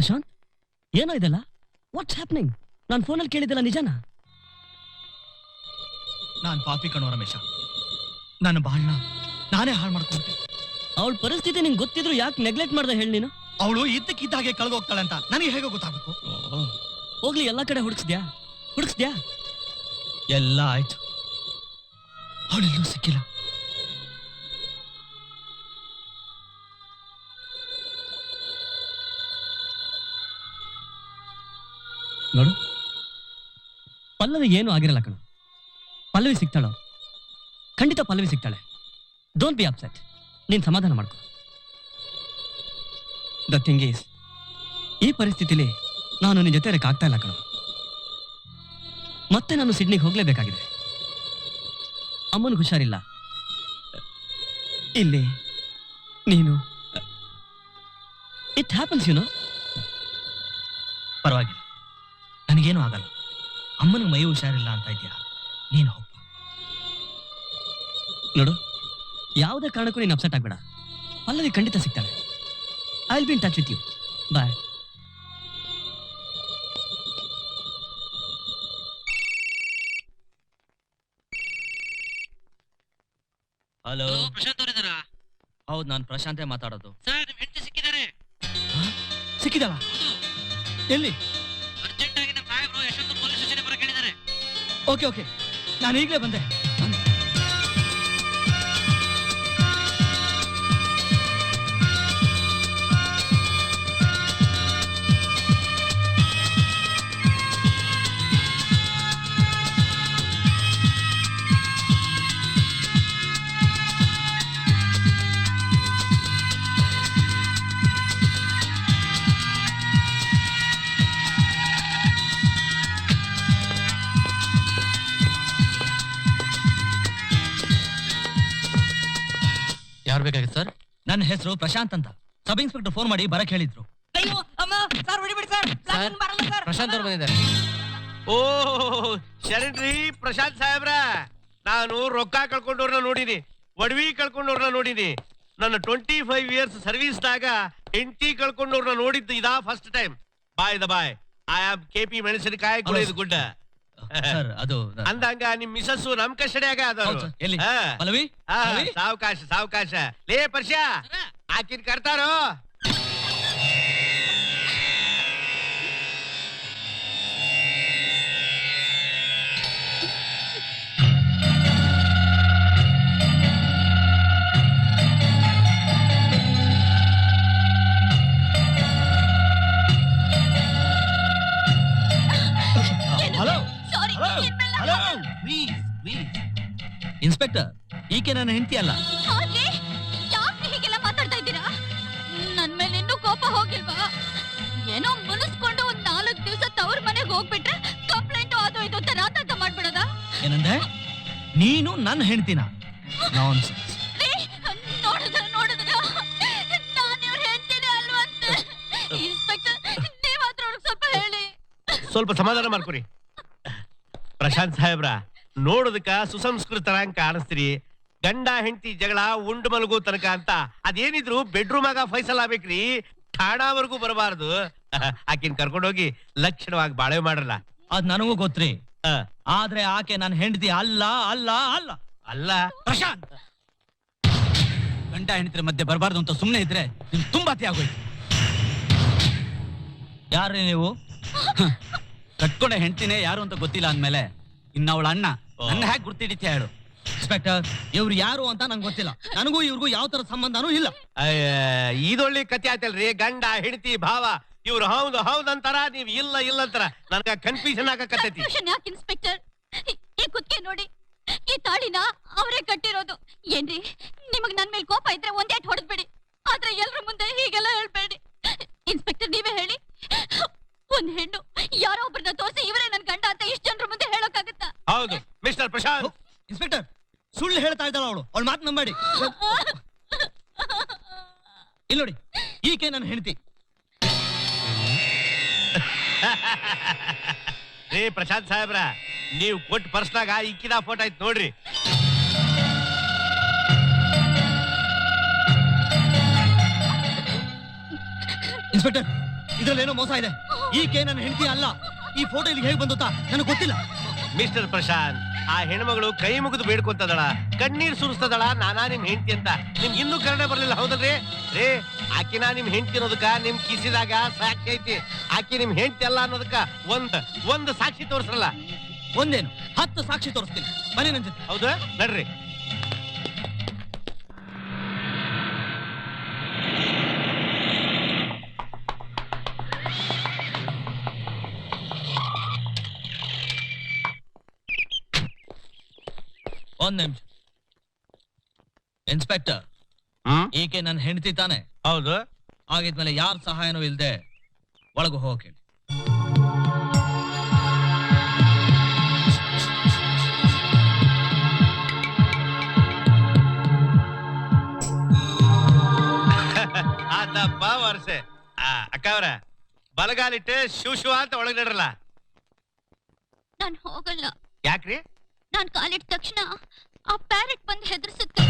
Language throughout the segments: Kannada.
ಪ್ರಶಾಂತ್ ಏನೋ ಇದೆಲ್ಲ? ವಾಟ್ಸ್ ಹ್ಯಾಪ್ನಿಂಗ್ ನಾನು ಫೋನಲ್ಲಿ ಕೇಳಿದ್ದೆಲ್ಲ ನಿಜನಾ? ನಾನು ಪಾಪಿ ಕಣೋ ರಮೇಶ. ನನ್ನ ಬಾಳ್ನ ನಾನೇ ಹಾಳು ಮಾಡ್ಕೊಂಡೆ. ಅವಳ ಪರಿಸ್ಥಿತಿ ನಿಂಗೆ ಗೊತ್ತಿದ್ರು ಯಾಕೆ ನೆಗ್ಲೆಕ್ಟ್ ಮಾಡ್ದೆ ಹೇಳಿ ನೀನು? ಅವಳು ಇದ್ದಕ್ಕಿದ್ದಾಗೆ ಕಳೆದೋಗ್ತಾಳೆ ಅಂತ ನನಗೆ ಹೇಗೆ ಗೊತ್ತಾಗಬೇಕು? ಹೋಗ್ಲಿ ಎಲ್ಲಾ ಕಡೆ ಹುಡುಕ್ಸ್ದ್ಯಾ? ಹುಡುಕ್ಸ್ದ್ಯಾ? ಎಲ್ಲ ಆಯ್ತು. ಅವಳೆಲ್ಲೂ ಸಿಕ್ಕಿಲ್ಲ. ನೋಡು. ಪಲ್ಲವಿ ಏನು ಆಗಿರಲ್ಲ ಕಣು. ಪಲ್ಲವಿ ಸಿಗ್ತಾಳೋ? ಖಂಡಿತ ಪಲ್ಲವಿ ಸಿಗ್ತಾಳೆ. ಡೋಂಟ್ ಬಿ ಅಪ್ಸೆಟ್ ನೀನ್ ಸಮಾಧಾನ ಮಾಡ್ಕೊ. ದ ಥಿಂಗ್ ಈಸ್ ಈ ಪರಿಸ್ಥಿತಿಲಿ ನಾನು ನಿನ್ನ ಜೊತೆ ಆಗ್ತಾ ಇಲ್ಲ ಕಣು. ಮತ್ತೆ ನಾನು ಸಿಡ್ನಿಗೆ ಹೋಗ್ಲೇಬೇಕಾಗಿದೆ. ಅಮ್ಮನಿಗೆ ಹುಷಾರಿಲ್ಲ. ಇಲ್ಲಿ ನೀನು. ಇಟ್ ಹ್ಯಾಪನ್ಸ್ ಯು ನೋ ಪರವಾಗಿಲ್ಲ. ನನಗೇನು ಆಗಲ್ಲ. ಅಮ್ಮನ ಮೈ ಹುಷಾರಿಲ್ಲ ಅಂತ ಇದೆಯಾ ನೀನು ಹೋಗ. ನೋಡು ಯಾವುದೇ ಕಾರಣಕ್ಕೂ ನೀನು ಅಪ್ಸೆಟ್ ಆಗಬೇಡ. ಅಲ್ಲದೆ ಖಂಡಿತ ಸಿಗ್ತಾಳೆ. I will be in touch with you bye hello Prashant ಅವರಿದ್ದಾರಾ ಹೌದು ನಾನು ಪ್ರಶಾಂತೆ ಮಾತಾಡೋದು. ಸರ್ ನಿಮ್ಮ ಹೆಂಡತಿ ಸಿಕ್ಕಿದ್ದಾರೆ. ಸಿಕ್ಕಿದಾಳ ಎಲ್ಲಿ? ಓಕೆ ಓಕೆ ನಾನು ಈಗಲೇ ಬಂದೆ ಹೆಸರು ಪ್ರಶಾಂತ್ ಅಂತ. ಸಬ್ ಇನ್ಸ್ಪೆಕ್ಟರ್ ಫೋನ್ ಮಾಡಿ ಬರಕ್ ಹೇಳಿದ್ರು. ಅಯ್ಯೋ ಅಮ್ಮ ಸರ್ ಹೊಡಿಬಿಡಿ ಸರ್. ಸರ್, ಬರಲ್ಲ ಸರ್. ಪ್ರಶಾಂತ್ ಅವ್ರು ಬಂದಿದ್ದಾರೆ. ಓ ಶರಣ್ರಿ ಪ್ರಶಾಂತ್ ಸಾಹೇಬ್ರ. ನಾನು ರೊಕ್ಕ ಕಳ್ಕೊಂಡವ್ರನ್ನ ನೋಡಿನಿ ಒಡವಿ ಕಳ್ಕೊಂಡವ್ರನ್ನ ನೋಡಿನಿ ನನ್ನ ಟ್ವೆಂಟಿ ಫೈವ್ ಇಯರ್ಸ್ ಸರ್ವಿಸ್ದಾಗ ಎಂಟಿ ಕಳ್ಕೊಂಡವ್ರನ್ನ ನೋಡಿದ್ದು ಇದಾ first time boy the boy I am K P Menasinakayi Gudda. Sir ಅದು ಅಂದಂಗ ನಿಮ್ ಮಿಸಸ್ ನಮ್ ಕಸ್ಟಡಿಯಾಗ ಹೌದು ಸರ್. ಎಲ್ಲಿ? ಪಲ್ಲವಿ? ಸಾವಕಾಶ ಸಾವಕಾಶ. ಲೇ ಪರ್ಷ ಆಕಿನ್ ಕರ್ತಾರೋ? ನನ್ನ ಹೆಂಡತಿ ಅಲ್ಲ. ಹಾಗೆ? ಯಾಕೆ ಹೀಗೆಲ್ಲ ಮಾತಾಡ್ತಾ ಇದ್ದೀರಾ? ನನ್ ಮೇಲೆ ಇನ್ನೂ ಕೋಪ ಹೋಗಿಲ್ವಾ? ಏನೋ ಮುನಿಸ್ಕೊಂಡು ಒಂದ್ ನಾಲ್ಕು ದಿವಸ ತವ್ರ ಮನೆಗೆ ಹೋಗ್ಬಿಟ್ರೆ ಕಂಪ್ಲೇಂಟ್ ಅದು ಇದು ಅಂತ ರಾತಾಂತ ಮಾಡ್ಬಿಡೋದ? ಏನಂದೆ? ನೀನು ನನ್ನ ಹೆಂಡತಿನ? ನಾನ್ ರೀ ನೋಡಿದ್ರ ನೋಡಿದ್ರ ನಾನು ಇವ್ರ ಹೇಳ್ತೀನಿ ಅಲ್ವಂತೆ ಇನ್ಸ್ಪೆಕ್ಟರ್ ನೀವಾದ್ರೂ ಅವ್ರಿಗೆ ಸ್ವಲ್ಪ ಹೇಳಿ. ಸ್ವಲ್ಪ ಸಮಾಧಾನ ಮಾಡ್ಕೊರಿ. ಪ್ರಶಾಂತ್ ಸಾಹೇಬ್ರ ನೋಡೋದಕ್ಕ ಸುಸಂಸ್ಕೃತರ ಕಾಣಿಸ್ತೀರಿ. ಗಂಡ ಹೆಂಡತಿ ಜಗಳ ಉಂಡು ಮಲಗೋ ತನಕ ಅಂತ. ಅದೇನಿದ್ರು ಬೆಡ್ರೂಮ್ ಆಗ ಫೈಸಲ್ ಆಗ್ಬೇಕ್ರಿ. ಠಾಣಾವರೆಗೂ ಬರಬಾರ್ದು. ಆಕಿನ್ ಕರ್ಕೊಂಡೋಗಿ ಲಕ್ಷಣವಾಗಿ ಬಾಳೆ ಮಾಡಲ್ಲ ಅದ್ ನನಗೂ ಗೊತ್ತ್ರಿ. ಆದ್ರೆ ಆಕೆ ನನ್ನ ಹೆಂಡತಿ ಅಲ್ಲ ಅಲ್ಲ ಅಲ್ಲ. ಅಲ್ಲ. ಪ್ರಶಾಂತ್! ಗಂಡ ಹೆಂಡತಿ ಮಧ್ಯೆ ಬರಬಾರ್ದು ಅಂತ ಸುಮ್ಮನೆ ಇದ್ರೆ ನಿಮ್ ತುಂಬಾ ಅತಿ ಆಗೋಯ್ತು. ಯಾರೇ ನೀವು? ಕಟ್ಕೊಂಡ ಹೆಂಡತಿನೇ ಯಾರು ಅಂತ ಗೊತ್ತಿಲ್ಲ ಅಂದ್ಮೇಲೆ ಇನ್ನ ಅವಳ ಅಣ್ಣ. ನನ್ನ ಹ್ಯಾಕ್ ಗುರ್ತಿಡಿತ ಹೇಳು. ಇನ್ಸ್ಪೆಕ್ಟರ್ ಇವ್ರು ಯಾರು ಅಂತ ನಂಗೆ ಗೊತ್ತಿಲ್ಲ. ನನಗೂ ಇವ್ರಿಗೂ ಯಾವ ತರ ಸಂಬಂಧನೂ ಇಲ್ಲ. ಅಯ್ಯ, ಇದೊಳ್ಳೆ ಕತೆ ಆಯ್ತಲ್ರಿ. ಗಂಡ ಹೆಂಡತಿ ಭಾವ ಇವ್ರು ಹೌದು ಹೌದು ಅಂತಾರ ನೀವ್ ಇಲ್ಲ ಇಲ್ಲ ಅಂತಾರ ನನಗ ಕನ್ಫ್ಯೂಷನ್ ಆಗಕತ್ತೈತಿ. ಕನ್ಫ್ಯೂಷನ್ ಯಾಕೆ ಇನ್ಸ್ಪೆಕ್ಟರ್ ಈ ಕುತ್ತಿಗೆ ನೋಡಿ ಈ ತಾಳಿನ ಅವರೇ ಕಟ್ಟಿರೋದು. ಏನ್ರಿ? ನಿಮಗ್ ನನ್ ಮೇಲೆ ಕೋಪ ಇದ್ರೆ ಒಂದೇ ಹೊಡೆದ್ಬಿಡಿ. ಆದ್ರೆ ಎಲ್ರ ಮುಂದೆ ಹೀಗೆಲ್ಲ ಹೇಳ್ಬೇಡಿ. ಇನ್ಸ್ಪೆಕ್ಟರ್ ನೀವೇ ಹೇಳಿ. ಒಂದ್ ಹೆಣ್ಣು ಯಾರೋ ಒಬ್ಬರನ್ನ ತೋರಿಸಿ ಇವರೇ ನನ್ ಗಂಡ ಅಂತ ಇಷ್ಟ ಜನರ ಮುಂದೆ ಹೇಳೋಕ್ಕಾಗತ್ತಾ? ಹೌದು ಮಿಸ್ಟರ್ ಪ್ರಶಾಂತ್. ಇನ್ಸ್ಪೆಕ್ಟರ್ ಸುಳ್ಳು ಹೇಳ್ತಾ ಇದ್ದಾಳ ಅವಳು. ಅವಳ ಮಾತು ನಂಬಾಡಿ ಇಲ್ಲಿ ನೋಡಿ ಈಕೆ ನಾನು ಹೆಂಡತಿ. ರೇ ಪ್ರಶಾಂತ್ ಸಾಹೇಬ್ರ ನೀವು ಕೊಟ್ಟು ಪರ್ಸ್ನಾಗ ಇಕ್ಕಿದ ಫೋಟೋ ಐತ್ ನೋಡ್ರಿ. ಇನ್ಸ್ಪೆಕ್ಟರ್ ಇದ್ರಲ್ಲಿ ಏನೋ ಮೋಸ ಇದೆ. ಈಕೆ ನನ್ನ ಹೆಂಡತಿ ಅಲ್ಲ. ಈ ಫೋಟೋ ಇಲ್ಲಿ ಹೇಗೆ ಬಂದುತ್ತಾ ನನಗೆ ಗೊತ್ತಿಲ್ಲ. ಮಿಸ್ಟರ್ ಪ್ರಶಾಂತ್ ಆ ಹೆಣ್ಮಗಳು ಕೈ ಮುಗಿದು ಬೇಡ್ಕೊಂತದಳ ಕಣ್ಣೀರ್ ಸುರಿಸ್ತದಳ ನಾನಾ ನಿಮ್ ಹೆಂಡತಿ ಅಂತ. ನಿಮ್ಗೆ ಇನ್ನೂ ಕನ್ನಡ ಬರ್ಲಿಲ್ಲ ಹೌದಲ್ರಿ? ರೇ ಆಕಿನ ನಿಮ್ ಹೆಂಡತಿ ಅನ್ನೋದಕ್ಕ ನಿಮ್ ಕಿಸಿದಾಗ ಸಾಕ್ಷಿ ಐತಿ. ಆಕಿ ನಿಮ್ ಹೆಂಡತಿ ಅಲ್ಲ ಅನ್ನೋದಕ್ಕ ಒಂದ್ ಒಂದ್ ಸಾಕ್ಷಿ ತೋರಿಸ್ರಲ್ಲ. ಒಂದೇನು? ಹತ್ತು ಸಾಕ್ಷಿ ತೋರಿಸ್ತೀನಿ. ಬನ್ನಿ ನಂಜ ಜೊತೆ. ಹೌದಾ? ನಡ್ರಿ. ಒಂದ್ ನಿಮಿಷ ಇನ್ಸ್ಪೆಕ್ಟರ್ ಈಕೆ ನನ್ನ ಹೆಂಡತಿ ತಾನೆ. ಹೌದು. ಆಗಿದ್ಮೇಲೆ ಯಾರ ಸಹಾಯನೂ ಇಲ್ದೆ ಒಳಗು ಹೋಗಿ ಆತಪ್ಪ ವರ್ಷೆ ಆ ಅಕ್ಕ ಅವ್ರ ಬಲಗಾಲಿಟ್ಟು ಶಿವ ಶಿವ ಅಂತ ಒಳಗ್ ನಾನು ನಾನ್ ಹೋಗಲ್ಲ. ಯಾಕ್ರಿ? ನಾನ್ ಕಾಲಿಟ್ಟ ತಕ್ಷಣ ಆ ಪ್ಯಾರೆಟ್ ಬಂದು ಹೆದರ್ಸುತ್ತೆ.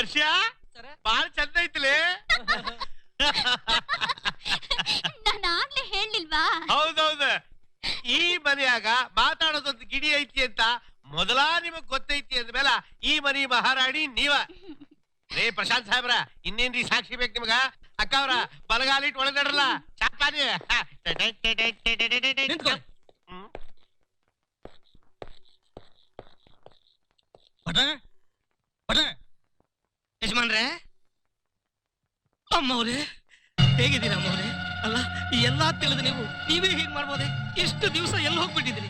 ವರ್ಷ? ಬಾಳ ಚಂದ ಐತ್ಲಿ? ನಾನು ಆಗ್ಲೇ ಹೇಳಿಲ್ವಾ ಹೌದೌದು. ಈ ಮನೆಯಾಗ ಮಾತಾಡೋದೊಂದು ಗಿಡಿ ಐತಿ ಅಂತ ಮೊದಲ ನಿಮಗ್ ಗೊತ್ತೈತಿ ಅಂದ್ಮೇಲೆ ಈ ಮನಿ ಮಹಾರಾಣಿ ನೀವ. ರೇ ಪ್ರಶಾಂತ್ ಸಾಹೇಬ್ರ ಇನ್ನೇನ್ರಿ ಸಾಕ್ಷಿ ಬೇಕು ನಿಮಗ? ಅಕ್ಕ ಅವ್ರ ಬಲಗಾಲಿಟ್ ಒಳಗಡ್ರಲ್ಲ ಚಾಪಾನಿ. ಹ್ಮ್. ಯಜಮಾನ್ರೆ? ಅಮ್ಮವ್ರೆ ಹೇಗಿದ್ದೀರಾ ಅಮ್ಮವ್ರೆ? ಅಲ್ಲ ಎಲ್ಲಾ ತಿಳಿದು ನೀವು ನೀವೇ ಹೀಗೆ ಮಾಡ್ಬೋದೆ? ಇಷ್ಟು ದಿವಸ ಎಲ್ಲಿ ಹೋಗ್ಬಿಟ್ಟಿದ್ರಿ?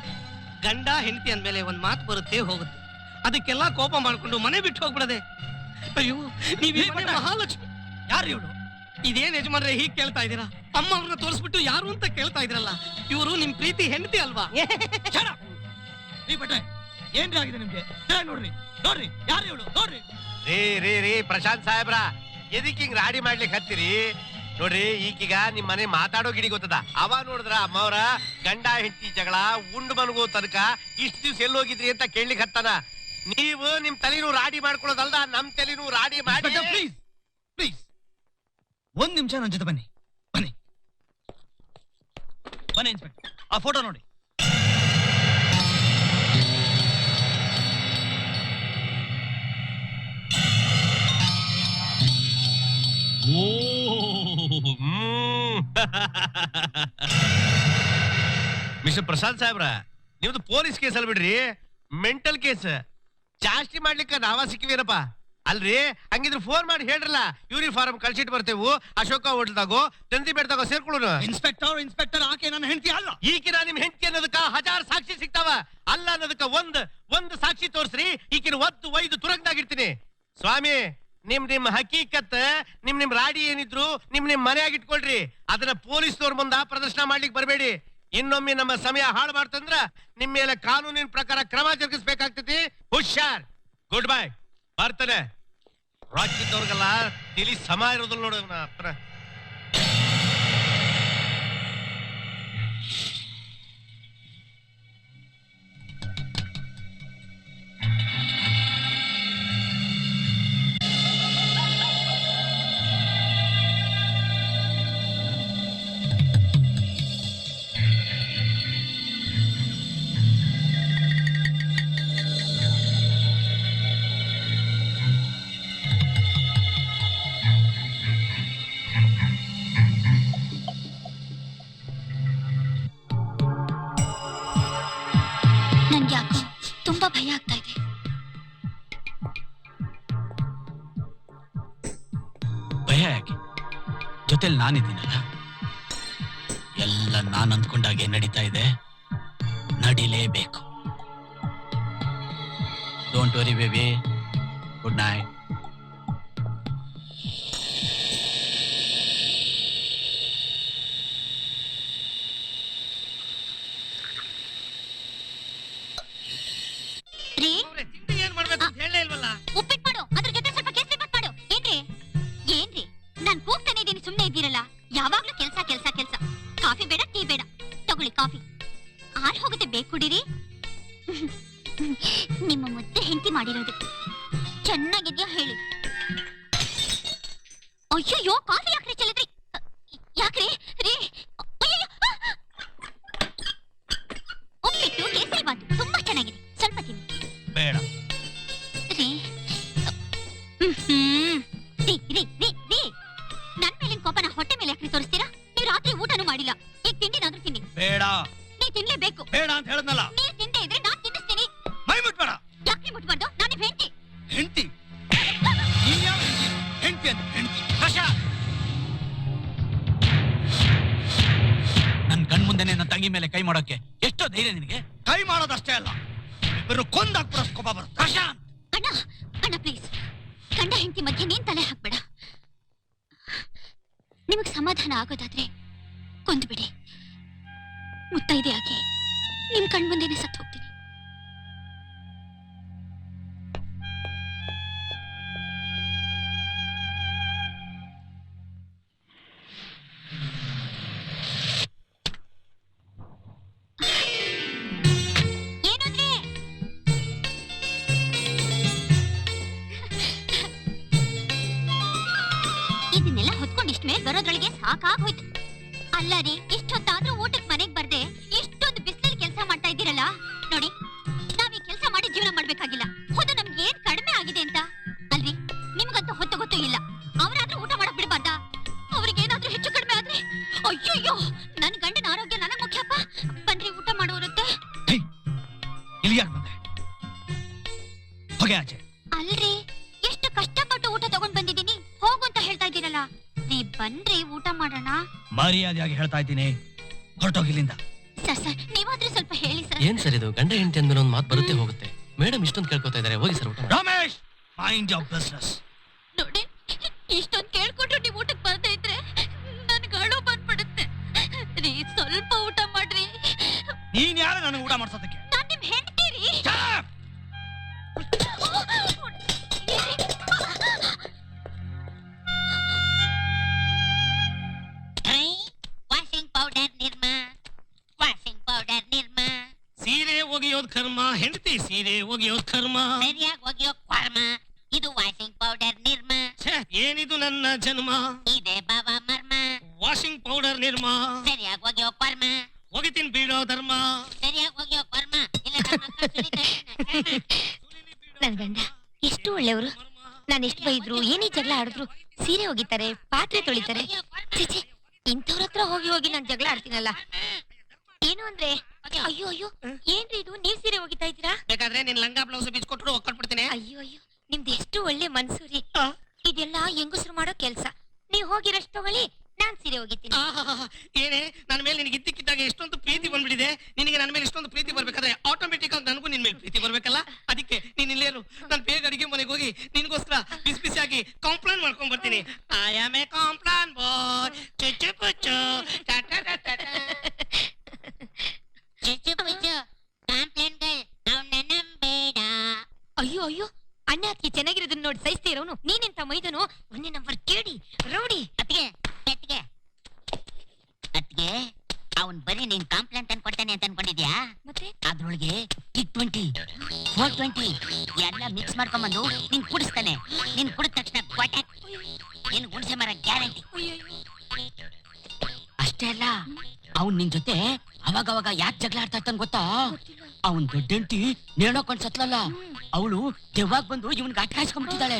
ಗಂಡ ಹೆಂಡತಿ ಅಂದ್ಮೇಲೆ ಒಂದ್ ಮಾತು ಬರುತ್ತೆ ಹೋಗುತ್ತೆ. ಅದಕ್ಕೆಲ್ಲ ಕೋಪ ಮಾಡ್ಕೊಂಡು ಮನೆ ಬಿಟ್ಟು ಹೋಗ್ಬಿಡದೆ. ಅಯ್ಯೋ ನೀವೇ ಮಹಾಲಕ್ಷ್ಮಿ ಯಾರು ಇವಳು? ಇದೇನ್ ಯಜಮಾನ್ರೆ ಹೀಗೆ ಕೇಳ್ತಾ ಇದೀರಾ ಅಮ್ಮ ಅವ್ರನ್ನ ತೋರಿಸ್ಬಿಟ್ಟು ಯಾರು ಅಂತ ಕೇಳ್ತಾ ಇದ್ರಲ್ಲ? ಇವರು ನಿಮ್ ಪ್ರೀತಿ ಹೆಂಡತಿ ಅಲ್ವಾ? ಏನ್ರಿ ಆಗಿದೆ ನಿಮ್ಗೆ? ಸರಿ ನೋಡ್ರಿ ನೋಡ್ರಿ ಯಾರು ಇವಳು? ನೋಡ್ರಿ. ರೇ ರೇ ರೇ ಪ್ರಶಾಂತ್ ಸಾಹೇಬ್ರ ಎದಕ್ಕೆ ಹಿಂಗ್ ರಾಡಿ ಮಾಡ್ಲಿಕ್ಕೆ ಹತ್ತಿರಿ? ನೋಡ್ರಿ ಈಕೀಗ ನಿಮ್ ಮನೆ ಮಾತಾಡೋ ಗಿಡಿ ಗೊತ್ತದ? ಅವ ನೋಡಿದ್ರ ಅಮ್ಮವ್ರ ಗಂಡ ಹೆಂಡತಿ ಜಗಳ ಉಂಡು ಮನಗೋ ತನಕ ಇಷ್ಟ ದಿವ್ಸ ಎಲ್ಲಿ ಹೋಗಿದ್ರಿ ಅಂತ ಕೇಳ್ಲಿಕ್ಕೆ ಹತ್ತಾನ? ನೀವು ನಿಮ್ ತಲೆನೂ ರಾಡಿ ಮಾಡ್ಕೊಳ್ಳೋದಲ್ದ ನಮ್ ತಲೆನೂ ರಾಡಿ ಮಾಡಿ. ಪ್ಲೀಸ್ ಪ್ಲೀಸ್ ಒಂದ್ ನಿಮಿಷ ನನ್ನ ಜೊತೆ ಬನ್ನಿ ಬನ್ನಿ. ಬನ್ನಿ ಇನ್ಸ್ಪೆಕ್ಟರ್ ಆ ಫೋಟೋ ನೋಡಿ. ಮಿಸ್ಟರ್ ಪ್ರಸಾದ್ ಸಾಹೇಬ್ರ ನಿಮ್ದು ಪೊಲೀಸ್ ಕೇಸ್ ಅಲ್ ಬಿಡ್ರಿ ಮೆಂಟಲ್ ಕೇಸ್. ಜಾಸ್ತಿ ಮಾಡ್ಲಿಕ್ಕೆ ನಾವ ಸಿಕ್ಕಿವೇನಪ್ಪ ಅಲ್ರಿ ಹಂಗಿದ್ರೆ ಫೋನ್ ಮಾಡಿ ಹೇಳ್ರಲ್ಲ ಯೂನಿಫಾರ್ಮ್ ಕಳ್ಸಿಟ್ ಬರ್ತೇವು ಅಶೋಕ ಹೋಟೆಲ್ದಾಗೋ ತಂದಿ ತಗೋ ಸೇರ್ಕೊಳ್ಳೋಣ. ಇನ್ಸ್ಪೆಕ್ಟರ್ ಇನ್ಸ್ಪೆಕ್ಟರ್ ಆಕೆ ನನ್ನ ಹೆಂಡತಿ ಅಲ್ಲ. ಈಕಿನ ನಿಮ್ ಹೆಂಡತಿ ಅನ್ನೋದಕ್ಕ ಹಜಾರ್ ಸಾಕ್ಷಿ ಸಿಗ್ತಾವ. ಅಲ್ಲ ಅನ್ನೋದಕ್ಕ ಒಂದ್ ಒಂದ್ ಸಾಕ್ಷಿ ತೋರ್ಸ್ರಿ ಈಕಿನ ಒದ್ದು ಒಯ್ದು ತುರಂಗದಾಗಿರ್ತೀನಿ ಸ್ವಾಮಿ ನಿಮ್ ನಿಮ್ ಹಕೀಕತ್, ನಿಮ್ ನಿಮ್ ರಾಡಿ ಏನಿದ್ರು ನಿಮ್ ನಿಮ್ ಮನೆಯಾಗಿ ಇಟ್ಕೊಳ್ರಿ. ಅದನ್ನ ಪೊಲೀಸ್ನವ್ರ ಮುಂದ ಪ್ರದರ್ಶನ ಮಾಡ್ಲಿಕ್ಕೆ ಬರಬೇಡಿ. ಇನ್ನೊಮ್ಮೆ ನಮ್ಮ ಸಮಯ ಹಾಳು ಮಾಡ್ತಂದ್ರ ನಿಮ್ ಮೇಲೆ ಕಾನೂನಿನ ಪ್ರಕಾರ ಕ್ರಮ ಜರುಗಿಸ್ಬೇಕಾಗ್ತೈತಿ. ಹುಷಾರ್. Good bye. ಬರ್ತಾನೆ. ರಾಜ್ಯದವ್ರಿಗೆಲ್ಲ ತಿಳಿ ಸಮ ಇರೋದಿಲ್ಲ ನೋಡು ಭಯ ಯಾಕೆ ಜೊತೆಲಿ ನಾನಿದ್ದೀನಲ್ಲ. ಎಲ್ಲ ನಾನು ಅಂದ್ಕೊಂಡಾಗೆ ನಡೀತಾ ಇದೆ. ನಡಿಲೇಬೇಕು. Don't worry baby good night ನನ್ ಮೇಲಿನ ಕೋಪನ ಹೊಟ್ಟೆ ಮೇಲೆ ಯಾಕ್ರಿ ತೋರಿಸ್ತೀರಾ? ನೀವು ರಾತ್ರಿ ಊಟನೂ ಮಾಡಿಲ್ಲ. ಈಗ ತಿಂಡಿನಾದ್ರೂ ತಿನ್ನಿ. ಬೇಡ. ನೀವು ತಿನ್ಲೇಬೇಕು. ಬೇಡ ಅಂತ ಹೇಳದ್ನಲ್ಲ. ನೀವು ತಿಂದೆ ಇದ್ರೆ ನಾನ್ ತಿನ್ನಿಸ್ತೀನಿ. ಮೈ ಮುಟ್ಬೇಡ. ಯಾಕೆ ಮುಟ್ಬಾರ್ದು? ನಾನು ಹೆಂಡತಿ. ಹೆಂಡತಿ? ಹೆಂಡತಿ? ಅಂತ ಹೆಂಡತಿ. ನನ್ ಕಣ್ ಮುಂದೆನೆ ನನ್ನ ತಂಗಿ ಮೇಲೆ ಕೈ ಮಾಡೋಕೆ ಎಷ್ಟೋ ಧೈರ್ಯ ನಿನಗೆ. ಕೈ ಮಾಡೋದಷ್ಟೇ ಅಲ್ಲ. ಇಬ್ಬರು ಕೊಂದಾಕ್ಬಿಡೋ ಕೋಪ ಬರುತ್ತೆ. ಪ್ರಶಾಂತ್ ಅಣ್ಣ ಹೆಂಡತಿ ಮಧ್ಯೆ ನೀನ್ ತಲೆ ಹಾಕ್ಬೇಡ. ನಿಮಗ್ ಸಮಾಧಾನ ಆಗೋದಾದ್ರೆ ಕೊಂದ್ಬಿಡಿ. ಮುತ್ತೈದೆ ಆಗಿ ನಿಮ್ ಕಣ್ಮುಂದೆನೆ ಸತ್ತು ಹೋಗ್ತೀನಿ ಹೊತ್ಕೊಂಡು ಸಾಕಾಗೋಯ್ತು. ಮೇಲೆ ಸಾಕಾಗ್ ಹೋಯ್ತು ಅಲ್ಲ ರೀ ಇಷ್ಟೊತ್ತಾದ್ರೂ ಊಟಕ್ಕೆ ಮನೆಗ್ ಬರ್ದೆ ಇಷ್ಟೊಂದು ಬಿಸಿಲಲ್ಲಿ ಕೆಲಸ ಮಾಡ್ತಾ ಇದ್ದೀರಲ್ಲ? ನೋಡಿ ನಾವ್ ಈ ಕೆಲಸ ಮಾಡಿ ಜೀವನ ಮಾಡ್ಬೇಕಾಗಿಲ್ಲ. ಹೌದು ನಮ್ಗೆ ಏನ್ ಕಡಿಮೆ ಆಗಿದೆ ಅಂತ? ಅಲ್ರಿ ನಿಮ್ಗಂತೂ ಹೊತ್ತು ಗೊತ್ತು ಇಲ್ಲ. ಅವರಾದ್ರೂ ಊಟ ಮಾಡಕ್ ಬಿಡಬಾರ್ದ? ಅವ್ರಿಗೆ ಏನಾದ್ರೂ ಹೆಚ್ಚು ಕಡಿಮೆ ಆದ್ರೆ? ಅಯ್ಯಯ್ಯೋ ನನ್ ಗಂಡನ ಆರೋಗ್ಯ ನನಗ್ ಮುಖ್ಯಪ್ಪ ಬನ್ರಿ ಊಟ ಮಾಡೋರುತ್ತೆ ಅಲ್ರಿ ಎಷ್ಟು ಕಷ್ಟಪಟ್ಟು ಊಟ ತಗೊಂಡ್ ಬಂದಿದ್ದೀನಿ. ಹೋಗು ಅಂತ ಹೇಳ್ತಾ ಬನ್ರಿ ಊಟ ಮಾಡೋಣ? ಮರ್ಯಾದೆಯಾಗಿ ಹೇಳ್ತಾ ಇದ್ದೀನಿ. ಹೊರಟೋಗಿಲ್ಲಿಂದ. ಸರ್ ಸರ್ ನೀವಾದ್ರೂ ಸ್ವಲ್ಪ ಹೇಳಿ ಸರ್. ಏನ್ ಸರ್ ಇದು? ಗಂಡ ಹೆಂಡತಿ ಅಂದ್ಮೇಲೆ ಒಂದು ಮಾತು ಬರುತ್ತೆ ಹೋಗುತ್ತೆ. ಮೇಡಮ್ ಇಷ್ಟೊಂದು ಕೇಳ್ಕೊತಾ ಇದಾರೆ ಹೋಗಿ ಸರ್ ಊಟ. ರಮೇಶ್ ಮೈಂಡ್ ಯೋರ್ ಬಿಸ್ನೆಸ್ ನೋಡಿ ಇಷ್ಟೊಂದು ಕೇಳ್ಕೊಂಡ್ರು ನೀವು ಊಟಕ್ಕೆ ಬರ್ದೇ ಇದ್ರೆ ನನ್ಗೆ ಅಳು ಬಂದ್ಬಿಡುತ್ತೆ. ರೀ ಸ್ವಲ್ಪ ಊಟ ಮಾಡ್ರಿ. ನೀನ್ ಯಾರು ನನಗೆ ಊಟ ಮಾಡ್ಸೋದಕ್ಕೆ? ಹೆಂಡತಿ ಸೀರೆ ಒಗೆಯೋ ಕರ್ಮ. ಸರಿಯಾಗಿ ಒಗೆಯೋ ಕರ್ಮ. ಇದು ವಾಷಿಂಗ್ ಪೌಡರ್ ನಿರ್ಮ. ಛೆ, ಏನಿದು ನನ್ನ ಜನ್ಮ? ಇದೆ ಬಾಬಾ ಮರ್ಮ. Washing powder Nirma. ಸರಿಯಾಗಿ ಒಗೆಯೋ ಕರ್ಮ. ಒಗಿತೀನಿ ಬೀಳೋ ಧರ್ಮ. ಸರಿಯಾಗಿ ಒಗೆಯೋ ಕರ್ಮ. ಇಲ್ಲ ನಮ್ಮ ಅಕ್ಕ. ನನ್ ಗಂಡ ಎಷ್ಟು ಒಳ್ಳೆಯವರು. ನಾನು ಎಷ್ಟು ಬೈದ್ರು ಏನೇ ಜಗಳ ಆಡಿದ್ರು ಸೀರೆ ಒಗಿತಾರೆ ಪಾತ್ರೆ ತೊಳಿತಾರೆ. ಛೀ, ಇಂಥವ್ರ ಹತ್ರ ಹೋಗಿ ಹೋಗಿ ನಾನು ಜಗಳ ಆಡ್ತೀನಲ್ಲ. ಏನು ಅಂದ್ರೆ? ಅಯ್ಯೋ ಅಯ್ಯೋ. ಏನ್ರಿ ಇದು? ನೀವ್ ಸೀರೆ ಹೋಗಿತಾ ಇದ್ದೀರಾ? ಬೇಕಾದ್ರೆ ನಿನ್ ಲಂಗ ಬ್ಲೌಸ್ ಬಿಚ್ಕೊಟ್ರು ಒಕ್ಕೊಟ್ಬಿಡ್ತೀನಿ ಅಯ್ಯೋ ಅಯ್ಯೋ. ನಿಮ್ದು ಎಷ್ಟು ಒಳ್ಳೆ ಮನ್ಸು ರೀ. ಇದೆಲ್ಲ ಹೆಂಗಸರು ಮಾಡೋ ಕೆಲ್ಸ. ನೀವ್ ಹೋಗಿರಷ್ಟು ಹೊಳಿ ನಾನ್ ಸೀರೆ ಒಗಿತೀನಿ ಏನೇ ನನ್ನ ಮೇಲೆ ನಿನಗೆ ಇದ್ದಕ್ಕಿದ್ದಾಗ ಎಷ್ಟೊಂದು ಪ್ರೀತಿ ಬಂದ್ಬಿಟ್ಟಿದೆ. ನಿನಗೆ ನನ್ನ ಮೇಲೆ ಇಷ್ಟೊಂದು ಪ್ರೀತಿ ಬರ್ಬೇಕಾದ್ರೆ ಆಟೋಮೆಟಿಕ್ ಆಗಿ ನನಗೂ ನಿನ್ ಮೇಲೆ ಪ್ರೀತಿ ಬರ್ಬೇಕಲ್ಲ? ಅದಕ್ಕೆ ನೀನ್ ಇಲ್ಲೇನು ನಾನು ಬೇಗ ಅಡಿಗೆ ಮನೆಗೆ ಹೋಗಿ ನಿನ್ಗೋಸ್ಕರ ಬಿಸಿ ಆಗಿ ಕಾಂಪ್ಲೇಂಟ್ ಮಾಡ್ಕೊಂಡ್ ಬರ್ತೀನಿ. I am a Complan boy ಚುಚ್ಚು ಪುಚ್ಚು. ಟಾ ಟಾ ಟಾ ಟಾ ಟಾ. ಚುಚ್ಚು ಪುಚ್ಚು ಕಾಂಪ್ಲೇಂಟ್ಗಳು ಅವ್ನ ನಂಬೇಡ ಅಯ್ಯೋ ಅಯ್ಯೋ ಅಣ್ಣ ಅತ್ತಿಗೆ ಚೆನ್ನಾಗಿರೋದನ್ನ ನೋಡಿ ಸಹಿಸ್ತೀರವನು ನೀನೆಂತ ಮೈದನು? ಒಂದೇ ನಂಬರ್ ಕೇಳಿ. ರೌಡಿ. ಅತ್ತಿಗೆ ಅತ್ತಿಗೆ. ಅತ್ತಿಗೆ ಅವನ್ ಬರೀ ನೀನ್ ಕಾಂಪ್ಲೇಂಟ್ ಅನ್ಕೊಡ್ತಾನೆ ಅಂತ ಅನ್ಕೊಂಡಿದ್ಯಾ? ಮತ್ತೆ? ಅದ್ರೊಳಗೆ ಟಿ ಟ್ವೆಂಟಿ ಫೋರ್ ಟ್ವೆಂಟಿ ಎಲ್ಲ ಮಿಕ್ಸ್ ಮಾಡ್ಕೊಂಬಂದು ನಿನ್ ಕುಡಿಸ್ತಾನೆ. ನಿನ್ ಕುಡಿದ ತಕ್ಷಣ ಕ್ವಾಟೆ ನೀನ್ ಗುಣಸೆ ಮರ ಗ್ಯಾರಂಟಿ. ಅಷ್ಟೇ ಅಲ್ಲ ಅವ್ನ್ ನಿನ್ ಜೊತೆ ಅವಾಗ ಅವಾಗ ಯಾಕೆ ಜಗಳ ಆಡ್ತಾ ಇರ್ತಾನೆ ಗೊತ್ತಾ? ಅವನ್ ದೊಡ್ಡಂಟಿ ನೇಣಕೊಂಡ್ ಸತ್ಲಲ್ಲ ಅವಳು ದೆವ್ವಾಗ ಬಂದು ಇವನ್ ಅಟ್ಕಾಯಿಸ್ಕೊಂಡ್ಬಿಟ್ಟಿದ್ದಾಳೆ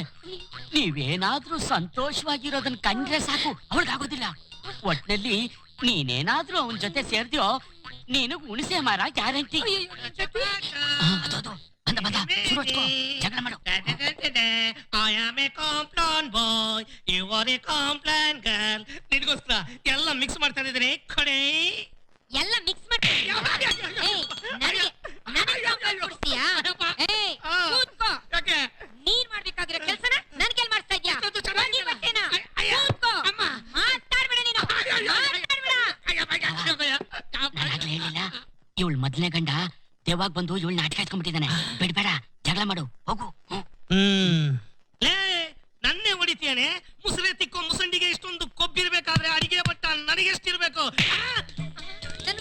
ನೀವೇನಾದ್ರೂ ಸಂತೋಷವಾಗಿರೋದನ್ನ ಕಂಡ್ರೆ ಸಾಕು ಅವಳಿಗಾಗೋದಿಲ್ಲ. ಒಟ್ನಲ್ಲಿ ನೀನೇನಾದ್ರೂ ಅವನ ಜೊತೆ ಸೇರ್ದ್ಯೋ ನೀನು ಹುಣಸೆ ಮಾರ ಗ್ಯಾರಂಟಿ. ಅದು ಬಂದ ಬಂದ. ಶುರು ಹಚ್ಕೋ. ಜಗಳ ಮಾಡು. I am a Complan boy you are a Complan girl ನಿನಗೋಸ್ಕರ ಎಲ್ಲ ಮಿಕ್ಸ್ ಮಾಡ್ತಾ ಇದ್ದೀನಿ ಕಡೆ. ಎಲ್ಲ ಮಿಕ್ಸ್ ಮಾಡಿ ಏಯ್, ನನಗೆ ನನಗೆ complaint ಕೊಡ್ತೀಯಾ? ಕೂತ್ಕೋ. ಯಾಕೆ? ನೀನ್ ಮಾಡ್ಬೇಕಾಗಿರೋ ಕೆಲಸನ ನನ್ ಮೊದಲನೇ ಗಂಡ ದೇವಾಗ ಬಂದು ಇವಳು ನಾಟಕ ಎತ್ಕೊಂಡ್ಬಿಟ್ಟಿದ್ದಾನೆ ಬಿಡ್ಬೇಡ ಜಗಳ ಮಾಡು. ಹೋಗು. ಹ್ಮ್. ಲೇ ನನ್ನೇ ಹೊಡಿತೇನೆ ಮುಸುರೆ ತಿಕ್ಕೋ ಮುಸಂಡಿಗೆ ಇಷ್ಟೊಂದು ಕೊಬ್ಬಿರ್ಬೇಕಾದ್ರೆ ಅಡಿಗೆ ಭಟ್ಟ ನನಗೆಷ್ಟಿರ್ಬೇಕು? ನನ್